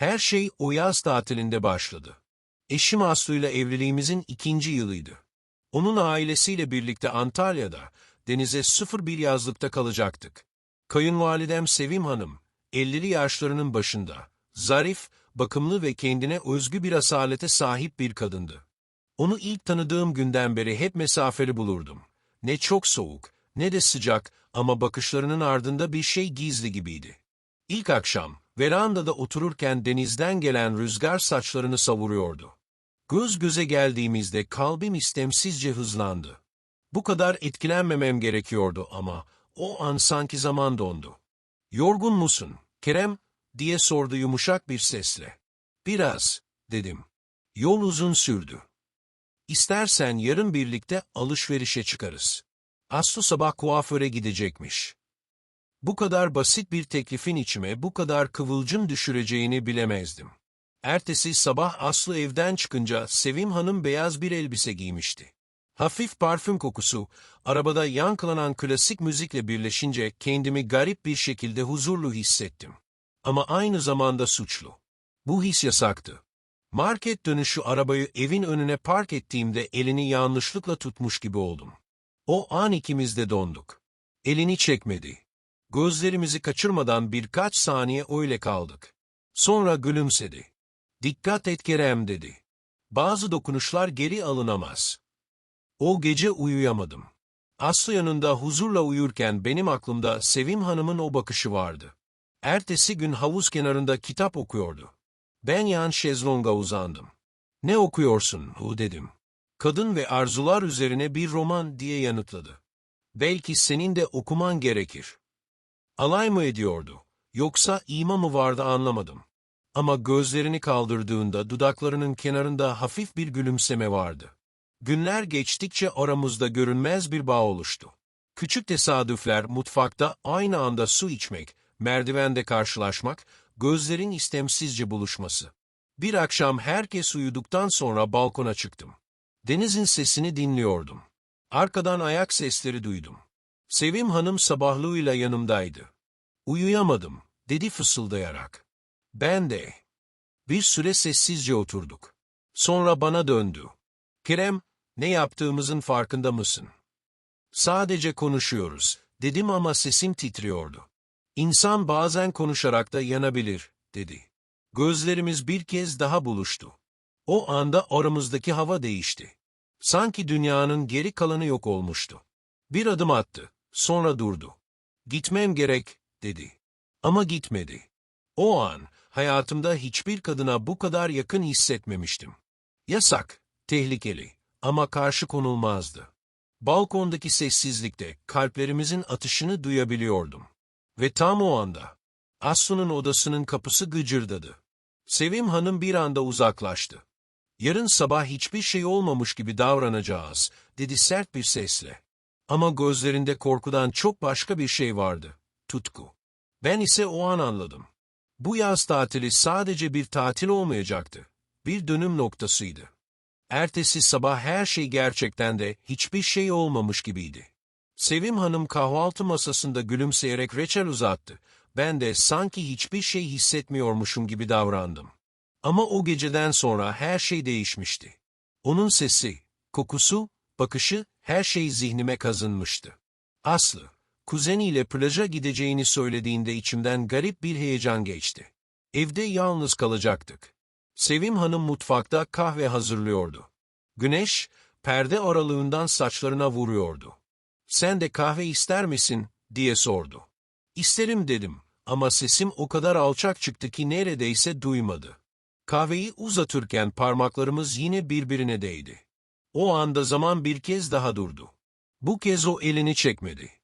Her şey o yaz tatilinde başladı. Eşim Aslı'yla evliliğimizin ikinci yılıydı. Onun ailesiyle birlikte Antalya'da, denize sıfır bir yazlıkta kalacaktık. Kayınvalidem Sevim Hanım, 50'li yaşlarının başında, zarif, bakımlı ve kendine özgü bir asalete sahip bir kadındı. Onu ilk tanıdığım günden beri hep mesafeli bulurdum. Ne çok soğuk, ne de sıcak ama bakışlarının ardında bir şey gizli gibiydi. İlk akşam, verandada otururken denizden gelen rüzgar saçlarını savuruyordu. Göz göze geldiğimizde kalbim istemsizce hızlandı. Bu kadar etkilenmemem gerekiyordu ama o an sanki zaman dondu. Yorgun musun, Kerem? diye sordu yumuşak bir sesle. Biraz, dedim. Yol uzun sürdü. İstersen yarın birlikte alışverişe çıkarız. Aslı sabah kuaföre gidecekmiş. Bu kadar basit bir teklifin içime bu kadar kıvılcım düşüreceğini bilemezdim. Ertesi sabah Aslı evden çıkınca Sevim Hanım beyaz bir elbise giymişti. Hafif parfüm kokusu, arabada yankılanan klasik müzikle birleşince kendimi garip bir şekilde huzurlu hissettim. Ama aynı zamanda suçlu. Bu his yasaktı. Market dönüşü arabayı evin önüne park ettiğimde elini yanlışlıkla tutmuş gibi oldum. O an ikimiz de donduk. Elini çekmedi. Gözlerimizi kaçırmadan birkaç saniye öyle kaldık. Sonra gülümsedi. Dikkat et Kerem dedi. Bazı dokunuşlar geri alınamaz. O gece uyuyamadım. Aslı yanında huzurla uyurken benim aklımda Sevim Hanım'ın o bakışı vardı. Ertesi gün havuz kenarında kitap okuyordu. Ben yan şezlonga uzandım. Ne okuyorsun, hu dedim. Kadın ve arzular üzerine bir roman diye yanıtladı. Belki senin de okuman gerekir. Alay mı ediyordu? Yoksa ima mı vardı anlamadım. Ama gözlerini kaldırdığında dudaklarının kenarında hafif bir gülümseme vardı. Günler geçtikçe aramızda görünmez bir bağ oluştu. Küçük tesadüfler mutfakta aynı anda su içmek, merdivende karşılaşmak, gözlerin istemsizce buluşması. Bir akşam herkes uyuduktan sonra balkona çıktım. Denizin sesini dinliyordum. Arkadan ayak sesleri duydum. Sevim Hanım sabahlığıyla yanımdaydı. Uyuyamadım, dedi fısıldayarak. Ben de. Bir süre sessizce oturduk. Sonra bana döndü. Kerem, ne yaptığımızın farkında mısın? Sadece konuşuyoruz, dedim ama sesim titriyordu. İnsan bazen konuşarak da yanabilir, dedi. Gözlerimiz bir kez daha buluştu. O anda aramızdaki hava değişti. Sanki dünyanın geri kalanı yok olmuştu. Bir adım attı, sonra durdu. Gitmem gerek, dedi. Ama gitmedi. O an, hayatımda hiçbir kadına bu kadar yakın hissetmemiştim. Yasak, tehlikeli ama karşı konulmazdı. Balkondaki sessizlikte kalplerimizin atışını duyabiliyordum. Ve tam o anda, Aslı'nın odasının kapısı gıcırdadı. Sevim Hanım bir anda uzaklaştı. Yarın sabah hiçbir şey olmamış gibi davranacağız, dedi sert bir sesle. Ama gözlerinde korkudan çok başka bir şey vardı, tutku. Ben ise o an anladım. Bu yaz tatili sadece bir tatil olmayacaktı, bir dönüm noktasıydı. Ertesi sabah her şey gerçekten de hiçbir şey olmamış gibiydi. Sevim Hanım kahvaltı masasında gülümseyerek reçel uzattı. Ben de sanki hiçbir şey hissetmiyormuşum gibi davrandım. Ama o geceden sonra her şey değişmişti. Onun sesi, kokusu, bakışı, her şey zihnime kazınmıştı. Aslı, kuzeniyle plaja gideceğini söylediğinde içimden garip bir heyecan geçti. Evde yalnız kalacaktık. Sevim Hanım mutfakta kahve hazırlıyordu. Güneş, perde aralığından saçlarına vuruyordu. Sen de kahve ister misin, diye sordu. İsterim dedim ama sesim o kadar alçak çıktı ki neredeyse duymadı. Kahveyi uzatırken parmaklarımız yine birbirine değdi. O anda zaman bir kez daha durdu. Bu kez o elini çekmedi.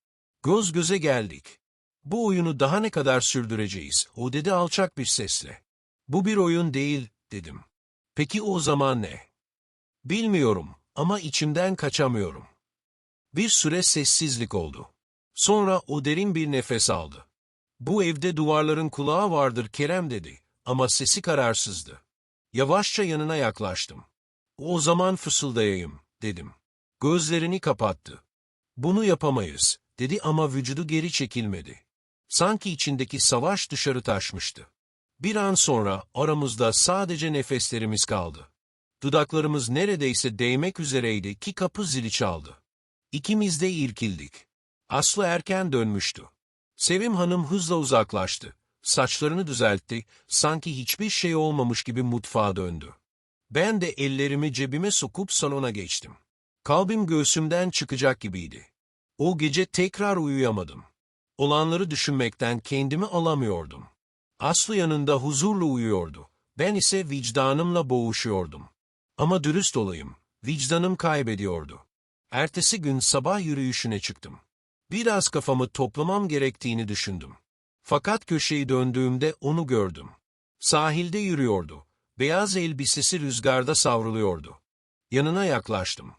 Göz göze geldik. Bu oyunu daha ne kadar sürdüreceğiz, o dedi alçak bir sesle. Bu bir oyun değil, dedim. Peki o zaman ne? Bilmiyorum ama içimden kaçamıyorum. Bir süre sessizlik oldu. Sonra o derin bir nefes aldı. Bu evde duvarların kulağı vardır Kerem dedi ama sesi kararsızdı. Yavaşça yanına yaklaştım. O zaman fısıldayayım, dedim. Gözlerini kapattı. Bunu yapamayız, dedi ama vücudu geri çekilmedi. Sanki içindeki savaş dışarı taşmıştı. Bir an sonra aramızda sadece nefeslerimiz kaldı. Dudaklarımız neredeyse değmek üzereydi ki kapı zili çaldı. İkimiz de irkildik. Aslı erken dönmüştü. Sevim Hanım hızla uzaklaştı. Saçlarını düzeltti, sanki hiçbir şey olmamış gibi mutfağa döndü. Ben de ellerimi cebime sokup salona geçtim. Kalbim göğsümden çıkacak gibiydi. O gece tekrar uyuyamadım. Olanları düşünmekten kendimi alamıyordum. Aslı yanında huzurlu uyuyordu. Ben ise vicdanımla boğuşuyordum. Ama dürüst olayım, vicdanım kaybediyordu. Ertesi gün sabah yürüyüşüne çıktım. Biraz kafamı toplamam gerektiğini düşündüm. Fakat köşeyi döndüğümde onu gördüm. Sahilde yürüyordu. Beyaz elbisesi rüzgarda savruluyordu. Yanına yaklaştım.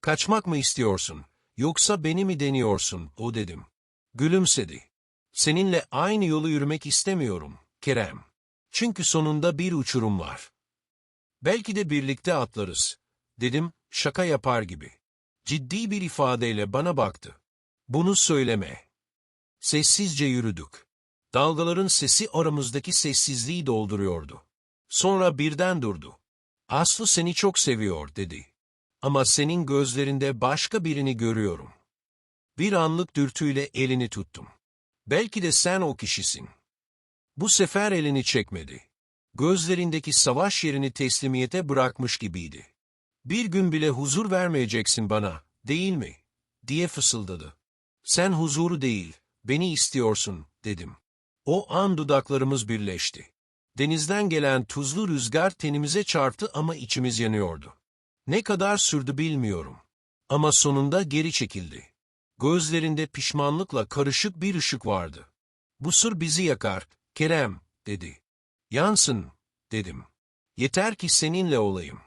Kaçmak mı istiyorsun, yoksa beni mi deniyorsun, o dedim. Gülümsedi. Seninle aynı yolu yürümek istemiyorum, Kerem. Çünkü sonunda bir uçurum var. Belki de birlikte atlarız, dedim, şaka yapar gibi. Ciddi bir ifadeyle bana baktı. Bunu söyleme. Sessizce yürüdük. Dalgaların sesi aramızdaki sessizliği dolduruyordu. Sonra birden durdu. Aslı seni çok seviyor, dedi. Ama senin gözlerinde başka birini görüyorum. Bir anlık dürtüyle elini tuttum. Belki de sen o kişisin. Bu sefer elini çekmedi. Gözlerindeki savaş yerini teslimiyete bırakmış gibiydi. Bir gün bile huzur vermeyeceksin bana, değil mi? diye fısıldadı. Sen huzuru değil, beni istiyorsun, dedim. O an dudaklarımız birleşti. Denizden gelen tuzlu rüzgar tenimize çarptı ama içimiz yanıyordu. Ne kadar sürdü bilmiyorum. Ama sonunda geri çekildi. Gözlerinde pişmanlıkla karışık bir ışık vardı. Bu sır bizi yakar, Kerem, dedi. Yansın, dedim. Yeter ki seninle olayım.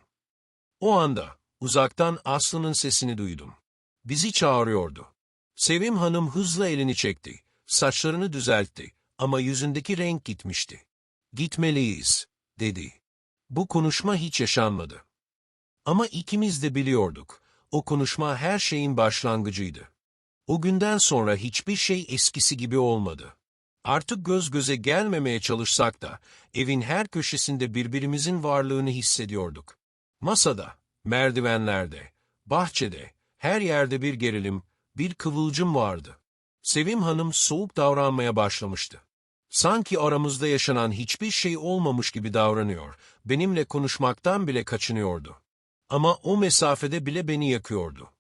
O anda, uzaktan Aslı'nın sesini duydum. Bizi çağırıyordu. Sevim Hanım hızla elini çekti. Saçlarını düzeltti ama yüzündeki renk gitmişti. Gitmeliyiz, dedi. Bu konuşma hiç yaşanmadı. Ama ikimiz de biliyorduk. O konuşma her şeyin başlangıcıydı. O günden sonra hiçbir şey eskisi gibi olmadı. Artık göz göze gelmemeye çalışsak da evin her köşesinde birbirimizin varlığını hissediyorduk. Masada, merdivenlerde, bahçede, her yerde bir gerilim, bir kıvılcım vardı. Sevim Hanım soğuk davranmaya başlamıştı. Sanki aramızda yaşanan hiçbir şey olmamış gibi davranıyor, benimle konuşmaktan bile kaçınıyordu. Ama o mesafede bile beni yakıyordu.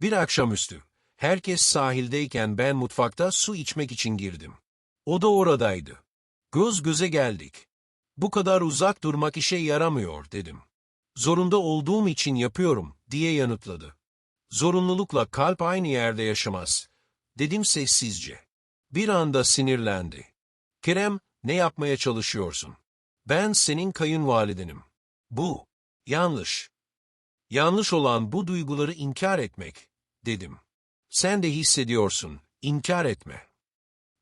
Bir akşamüstü, herkes sahildeyken ben mutfakta su içmek için girdim. O da oradaydı. Göz göze geldik. Bu kadar uzak durmak işe yaramıyor, dedim. Zorunda olduğum için yapıyorum, diye yanıtladı. Zorunlulukla kalp aynı yerde yaşamaz. Dedim sessizce. Bir anda sinirlendi. Kerem, ne yapmaya çalışıyorsun? Ben senin kayınvalidenim. Bu, yanlış. Yanlış olan bu duyguları inkar etmek, dedim. Sen de hissediyorsun, inkar etme.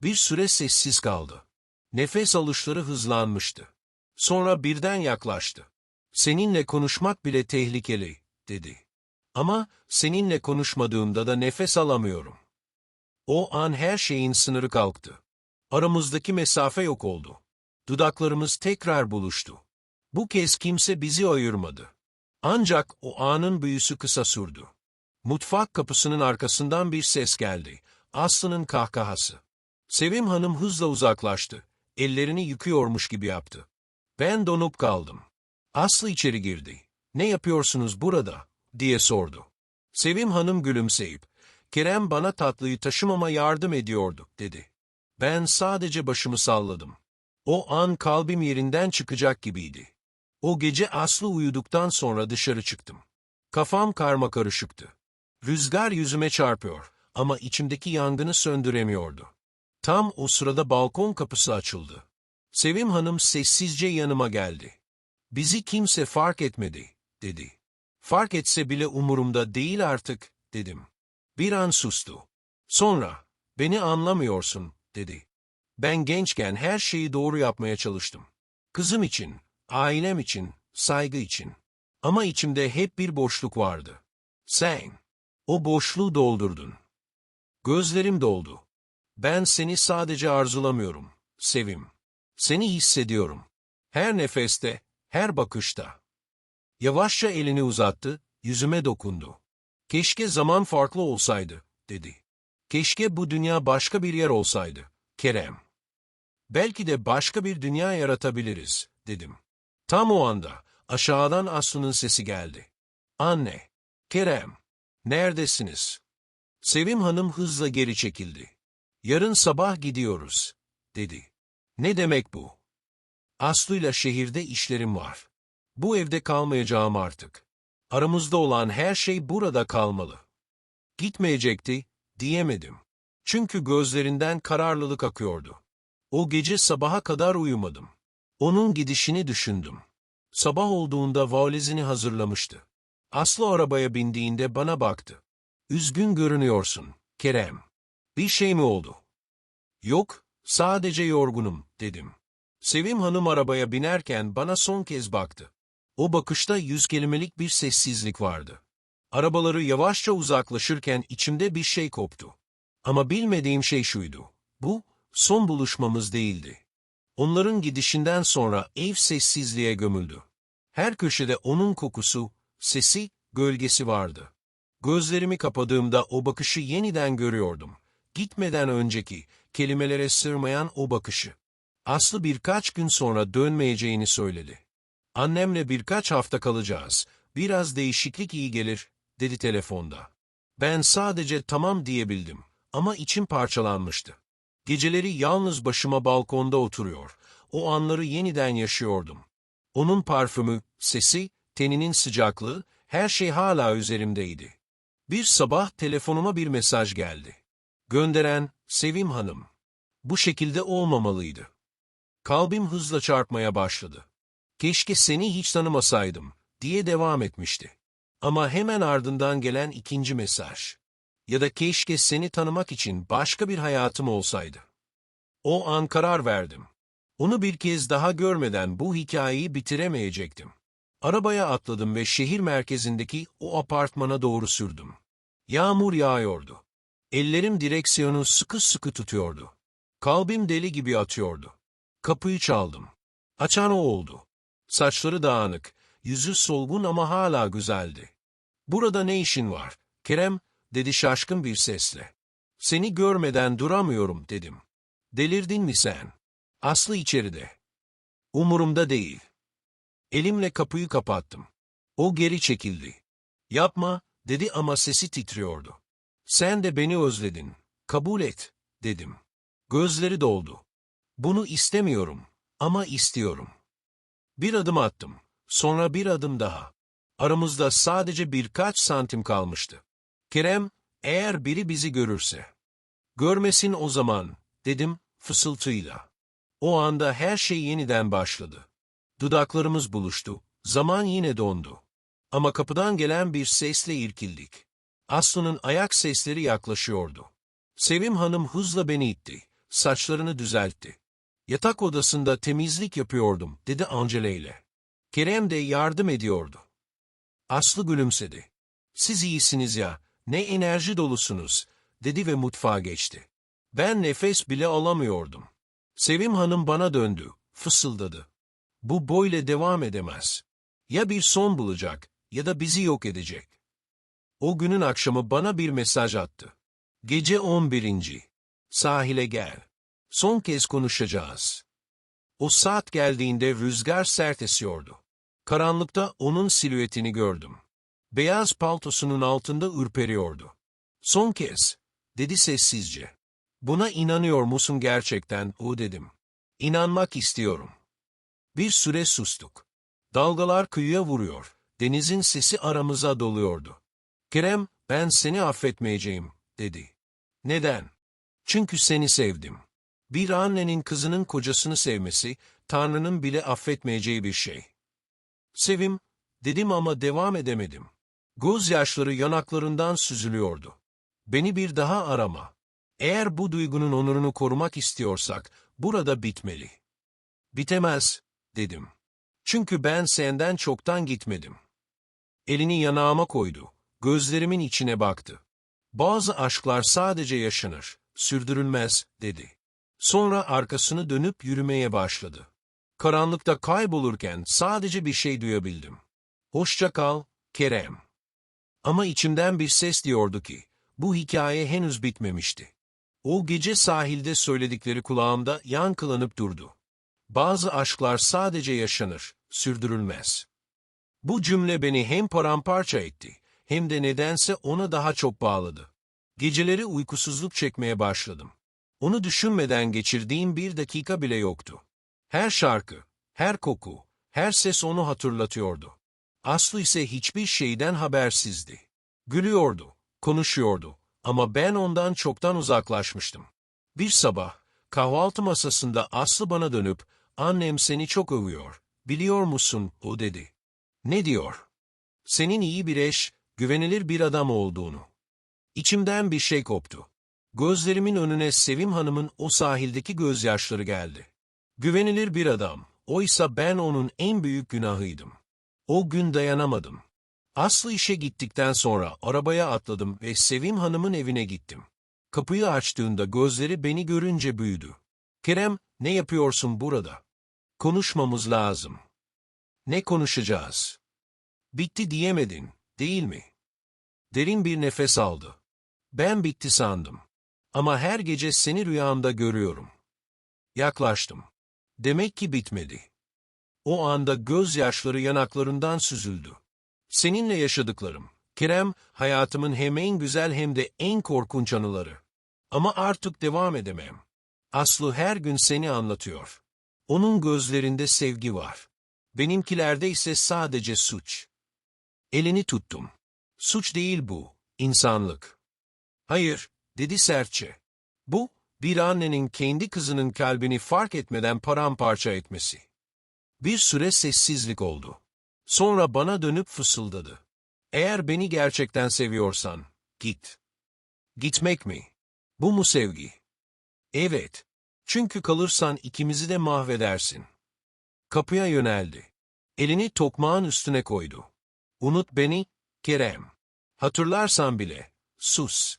Bir süre sessiz kaldı. Nefes alışları hızlanmıştı. Sonra birden yaklaştı. Seninle konuşmak bile tehlikeli, dedi. Ama seninle konuşmadığımda da nefes alamıyorum. O an her şeyin sınırı kalktı. Aramızdaki mesafe yok oldu. Dudaklarımız tekrar buluştu. Bu kez kimse bizi ayırmadı. Ancak o anın büyüsü kısa sürdü. Mutfak kapısının arkasından bir ses geldi. Aslı'nın kahkahası. Sevim Hanım hızla uzaklaştı. Ellerini yıkıyormuş gibi yaptı. Ben donup kaldım. Aslı içeri girdi. Ne yapıyorsunuz burada? diye sordu. Sevim Hanım gülümseyip, Kerem bana tatlıyı taşımama yardım ediyordu, dedi. Ben sadece başımı salladım. O an kalbim yerinden çıkacak gibiydi. O gece Aslı uyuduktan sonra dışarı çıktım. Kafam karma karışıktı. Rüzgar yüzüme çarpıyor ama içimdeki yangını söndüremiyordu. Tam o sırada balkon kapısı açıldı. Sevim Hanım sessizce yanıma geldi. Bizi kimse fark etmedi, dedi. Fark etse bile umurumda değil artık, dedim. Bir an sustu. Sonra, beni anlamıyorsun, dedi. Ben gençken her şeyi doğru yapmaya çalıştım. Kızım için, ailem için, saygı için. Ama içimde hep bir boşluk vardı. Sen, o boşluğu doldurdun. Gözlerim doldu. Ben seni sadece arzulamıyorum, Sevim. Seni hissediyorum. Her nefeste, her bakışta. Yavaşça elini uzattı, yüzüme dokundu. Keşke zaman farklı olsaydı, dedi. Keşke bu dünya başka bir yer olsaydı, Kerem. Belki de başka bir dünya yaratabiliriz, dedim. Tam o anda, aşağıdan Aslı'nın sesi geldi. Anne, Kerem, neredesiniz? Sevim Hanım hızla geri çekildi. Yarın sabah gidiyoruz, dedi. Ne demek bu? Aslı'yla şehirde işlerim var. Bu evde kalmayacağım artık. Aramızda olan her şey burada kalmalı. Gitmeyecekti, diyemedim. Çünkü gözlerinden kararlılık akıyordu. O gece sabaha kadar uyumadım. Onun gidişini düşündüm. Sabah olduğunda valizini hazırlamıştı. Aslı arabaya bindiğinde bana baktı. Üzgün görünüyorsun, Kerem. Bir şey mi oldu? Yok, sadece yorgunum, dedim. Sevim Hanım arabaya binerken bana son kez baktı. O bakışta yüz kelimelik bir sessizlik vardı. Arabaları yavaşça uzaklaşırken içimde bir şey koptu. Ama bilmediğim şey şuydu. Bu, son buluşmamız değildi. Onların gidişinden sonra ev sessizliğe gömüldü. Her köşede onun kokusu, sesi, gölgesi vardı. Gözlerimi kapadığımda o bakışı yeniden görüyordum. Gitmeden önceki, kelimelere sığmayan o bakışı. Aslı birkaç gün sonra dönmeyeceğini söyledi. Annemle birkaç hafta kalacağız. Biraz değişiklik iyi gelir, dedi telefonda. Ben sadece tamam diyebildim ama içim parçalanmıştı. Geceleri yalnız başıma balkonda oturuyor. O anları yeniden yaşıyordum. Onun parfümü, sesi, teninin sıcaklığı, her şey hala üzerimdeydi. Bir sabah telefonuma bir mesaj geldi. Gönderen, Sevim Hanım. Bu şekilde olmamalıydı. Kalbim hızla çarpmaya başladı. Keşke seni hiç tanımasaydım, diye devam etmişti. Ama hemen ardından gelen ikinci mesaj. Ya da keşke seni tanımak için başka bir hayatım olsaydı. O an karar verdim. Onu bir kez daha görmeden bu hikayeyi bitiremeyecektim. Arabaya atladım ve şehir merkezindeki o apartmana doğru sürdüm. Yağmur yağıyordu. Ellerim direksiyonu sıkı sıkı tutuyordu. Kalbim deli gibi atıyordu. Kapıyı çaldım. Açan o oldu. Saçları dağınık, yüzü solgun ama hala güzeldi. Burada ne işin var? Kerem, dedi şaşkın bir sesle. Seni görmeden duramıyorum, dedim. Delirdin mi sen? Aslı içeride. Umurumda değil. Elimle kapıyı kapattım. O geri çekildi. Yapma, dedi ama sesi titriyordu. Sen de beni özledin. Kabul et, dedim. Gözleri doldu. Bunu istemiyorum ama istiyorum. Bir adım attım. Sonra bir adım daha. Aramızda sadece birkaç santim kalmıştı. Kerem, eğer biri bizi görürse. Görmesin o zaman, dedim fısıltıyla. O anda her şey yeniden başladı. Dudaklarımız buluştu. Zaman yine dondu. Ama kapıdan gelen bir sesle irkildik. Aslı'nın ayak sesleri yaklaşıyordu. Sevim Hanım hızla beni itti. Saçlarını düzeltti. Yatak odasında temizlik yapıyordum, dedi Angela ile. Kerem de yardım ediyordu. Aslı gülümsedi. Siz iyisiniz ya, ne enerji dolusunuz, dedi ve mutfağa geçti. Ben nefes bile alamıyordum. Sevim Hanım bana döndü, fısıldadı. Bu böyle devam edemez. Ya bir son bulacak, ya da bizi yok edecek. O günün akşamı bana bir mesaj attı. Gece 11. Sahile gel. Son kez konuşacağız. O saat geldiğinde rüzgar sert esiyordu. Karanlıkta onun silüetini gördüm. Beyaz paltosunun altında ürperiyordu. Son kez, dedi sessizce. Buna inanıyor musun gerçekten, o dedim. İnanmak istiyorum. Bir süre sustuk. Dalgalar kıyıya vuruyor, denizin sesi aramıza doluyordu. Kerem, ben seni affetmeyeceğim, dedi. Neden? Çünkü seni sevdim. Bir annenin kızının kocasını sevmesi, Tanrı'nın bile affetmeyeceği bir şey. Sevim, dedim ama devam edemedim. Gözyaşları yanaklarından süzülüyordu. Beni bir daha arama. Eğer bu duygunun onurunu korumak istiyorsak, burada bitmeli. Bitemez, dedim. Çünkü ben senden çoktan gitmedim. Elini yanağıma koydu. Gözlerimin içine baktı. Bazı aşklar sadece yaşanır, sürdürülmez, dedi. Sonra arkasını dönüp yürümeye başladı. Karanlıkta kaybolurken sadece bir şey duyabildim. Hoşça kal, Kerem. Ama içimden bir ses diyordu ki, bu hikaye henüz bitmemişti. O gece sahilde söyledikleri kulağımda yankılanıp durdu. Bazı aşklar sadece yaşanır, sürdürülmez. Bu cümle beni hem paramparça etti, hem de nedense ona daha çok bağladı. Geceleri uykusuzluk çekmeye başladım. Onu düşünmeden geçirdiğim bir dakika bile yoktu. Her şarkı, her koku, her ses onu hatırlatıyordu. Aslı ise hiçbir şeyden habersizdi. Gülüyordu, konuşuyordu ama ben ondan çoktan uzaklaşmıştım. Bir sabah, kahvaltı masasında Aslı bana dönüp, annem seni çok övüyor, biliyor musun, o dedi. Ne diyor? Senin iyi bir eş, güvenilir bir adam olduğunu. İçimden bir şey koptu. Gözlerimin önüne Sevim Hanım'ın o sahildeki gözyaşları geldi. Güvenilir bir adam, oysa ben onun en büyük günahıydım. O gün dayanamadım. Aslı işe gittikten sonra arabaya atladım ve Sevim Hanım'ın evine gittim. Kapıyı açtığında gözleri beni görünce büyüdü. Kerem, ne yapıyorsun burada? Konuşmamız lazım. Ne konuşacağız? Bitti diyemedin, değil mi? Derin bir nefes aldı. Ben bitti sandım. Ama her gece seni rüyamda görüyorum. Yaklaştım. Demek ki bitmedi. O anda gözyaşları yanaklarından süzüldü. Seninle yaşadıklarım, Kerem, hayatımın hem en güzel hem de en korkunç anıları. Ama artık devam edemem. Aslı her gün seni anlatıyor. Onun gözlerinde sevgi var. Benimkilerde ise sadece suç. Elini tuttum. Suç değil bu, insanlık. Hayır, dedi sertçe. Bu, bir annenin kendi kızının kalbini fark etmeden paramparça etmesi. Bir süre sessizlik oldu. Sonra bana dönüp fısıldadı. Eğer beni gerçekten seviyorsan, git. Gitmek mi? Bu mu sevgi? Evet. Çünkü kalırsan ikimizi de mahvedersin. Kapıya yöneldi. Elini tokmağın üstüne koydu. Unut beni, Kerem. Hatırlarsan bile, sus.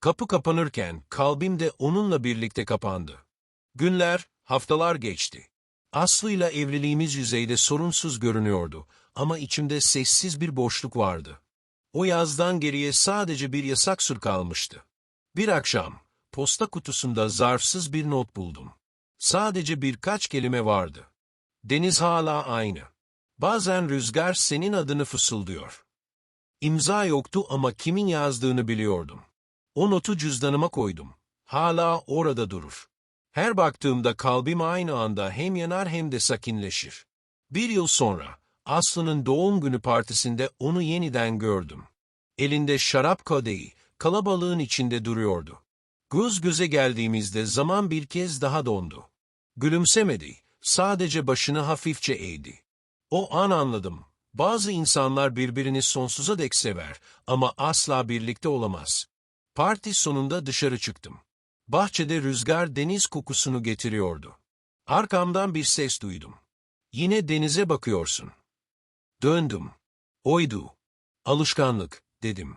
Kapı kapanırken kalbim de onunla birlikte kapandı. Günler, haftalar geçti. Aslı'yla evliliğimiz yüzeyde sorunsuz görünüyordu ama içimde sessiz bir boşluk vardı. O yazdan geriye sadece bir yasak sır kalmıştı. Bir akşam, posta kutusunda zarfsız bir not buldum. Sadece birkaç kelime vardı. Deniz hala aynı. Bazen rüzgar senin adını fısıldıyor. İmza yoktu ama kimin yazdığını biliyordum. O notu cüzdanıma koydum. Hala orada durur. Her baktığımda kalbim aynı anda hem yanar hem de sakinleşir. Bir yıl sonra, Aslı'nın doğum günü partisinde onu yeniden gördüm. Elinde şarap kadehi, kalabalığın içinde duruyordu. Göz göze geldiğimizde zaman bir kez daha dondu. Gülümsemedi, sadece başını hafifçe eğdi. O an anladım, bazı insanlar birbirini sonsuza dek sever ama asla birlikte olamaz. Parti sonunda dışarı çıktım. Bahçede rüzgar deniz kokusunu getiriyordu. Arkamdan bir ses duydum. Yine denize bakıyorsun. Döndüm. Oydu. Alışkanlık, dedim.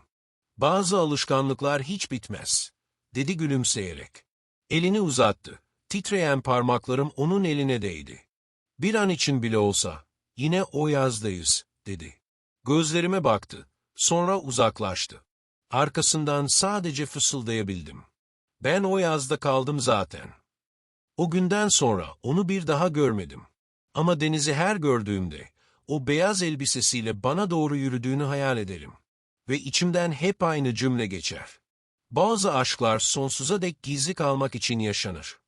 Bazı alışkanlıklar hiç bitmez, dedi gülümseyerek. Elini uzattı. Titreyen parmaklarım onun eline değdi. Bir an için bile olsa, yine o yazdayız, dedi. Gözlerime baktı, sonra uzaklaştı. Arkasından sadece fısıldayabildim. Ben o yazda kaldım zaten. O günden sonra onu bir daha görmedim. Ama denizi her gördüğümde, o beyaz elbisesiyle bana doğru yürüdüğünü hayal ederim. Ve içimden hep aynı cümle geçer. Bazı aşklar sonsuza dek gizli kalmak için yaşanır.